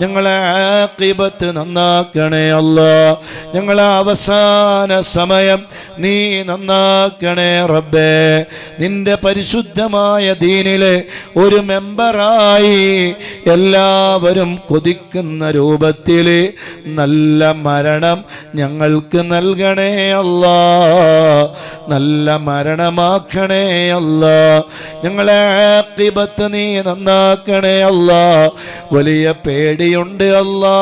ഞങ്ങളെ ആക്കിബത്ത് നന്നാക്കണേ അല്ല. ഞങ്ങളെ അവസാന സമയം നീ നന്നാക്കണേ റബ്ബേ. നിന്റെ പരിശുദ്ധമായ ദീനിലെ ഒരു മെമ്പറായി എല്ലാവരും കൊതിക്കുന്ന രൂപത്തിൽ നല്ല മരണം ഞങ്ങൾക്ക് നൽകണേ അല്ല. നല്ല മരണമാക്കണേ അല്ല. ഞങ്ങളെ ആക്കിബത്ത് നീ നന്നാക്കണേ അല്ല. വലിയ പേടിയുണ്ട് അല്ലാ.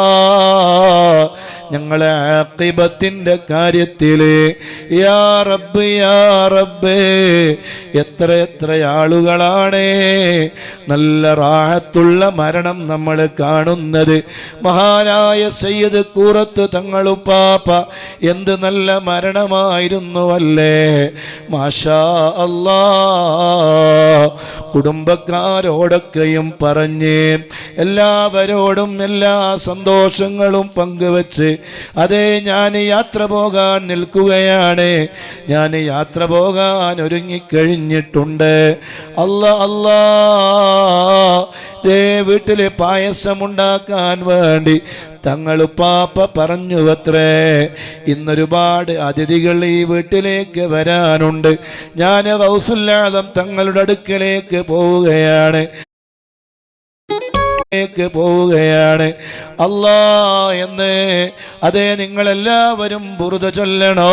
ഞങ്ങളെ ആക്കിബത്തിന്റെ കാര്യത്തിൽ യാ റബ്ബ് യാ റബ്ബ് എത്ര എത്ര ആളുകളാണ് നല്ല റാഹത്തുള്ള മരണം നമ്മൾ കാണുന്നത്. മഹാനായ സയ്യദ് കൂറത്ത് തങ്ങളുപ്പാപ്പ എന്ത് നല്ല മരണമായിരുന്നുവല്ലേ? മാഷാ അല്ലാ. കുടുംബക്കാരോടൊക്കെയും പറഞ്ഞ് എല്ലാവരോടും എല്ലാ സന്തോഷങ്ങളും പങ്കുവച്ച് അതേ ഞാൻ യാത്ര പോകാൻ നിൽക്കുകയാണ്. ഞാൻ യാത്ര പോകാൻ ഒരുങ്ങിക്കഴിഞ്ഞിട്ടുണ്ട്. അല്ല അല്ലാ. വീട്ടിലെ പായസം ഉണ്ടാക്കാൻ വേണ്ടി തങ്ങൾ പാപ്പ പറഞ്ഞു അത്രേ ഇന്നൊരുപാട് അതിഥികൾ ഈ വീട്ടിലേക്ക് വരാനുണ്ട്. ഞാൻ റൗസുല്ലാദം തങ്ങളുടെ അടുക്കലേക്ക് പോവുകയാണ്. ലേക്ക് പോവുകയാണ്. അല്ലാ എന്ന് അതേ നിങ്ങളെല്ലാവരും ബുറുത ചൊല്ലണോ?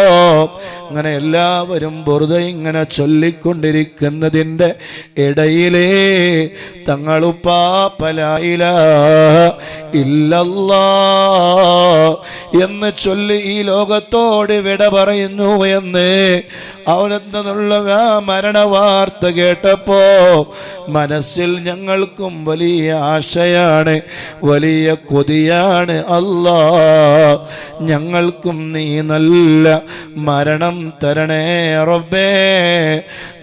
അങ്ങനെ എല്ലാവരും ബുറുത ഇങ്ങനെ ചൊല്ലിക്കൊണ്ടിരിക്കുന്നതിന്റെ ഇടയിലേ തങ്ങളുപ്പാപ്പലായില എന്ന് ചൊല്ലി ഈ ലോകത്തോട് വിട പറയുന്നു എന്ന് അവനെന്നുള്ള ആ മരണവാർത്ത കേട്ടപ്പോ മനസ്സിൽ ഞങ്ങൾക്കും വലിയ ആശയാണ് വലിയ കൊതിയാണ്. അല്ലാ ഞങ്ങൾക്കും നീ നല്ല മരണം തരണേ റബ്ബേ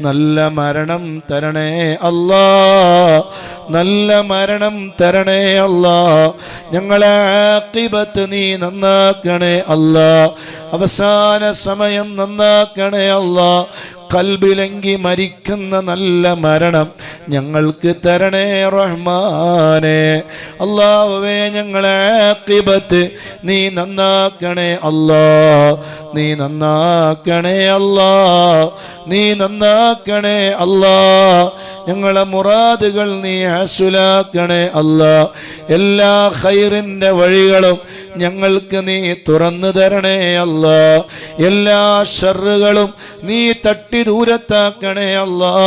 നല്ല മരണം തരണേ അല്ലാ. നല്ല മരണം തരണേ അല്ല. ഞങ്ങളെ ആക്കിബത്ത് നീ നന്നാക്കണേ അല്ല. അവസാന സമയം നന്നാക്കണേ അല്ലാ. കൽബിലെങ്കി മരിക്കുന്ന നല്ല മരണം ഞങ്ങൾക്ക് തരണേ റഹ്മാനെ. അള്ളാഹുവേ ഞങ്ങളെ കിബത്ത് നീ നന്നാക്കണേ അല്ലാ. നീ നന്നാക്കണേ അല്ലാ. നീ നന്നാക്കണേ അല്ലാ. ഞങ്ങളെ മുറാദുകൾ നീ ഹസുലാക്കണേ അല്ലാ. എല്ലാ ഹൈറിന്റെ വഴികളും ഞങ്ങൾക്ക് നീ തുറന്നു തരണേ അല്ലാ. എല്ലാ ഷറുകളും നീ തട്ടി ദൂരത്താക്കണേ അല്ലാ.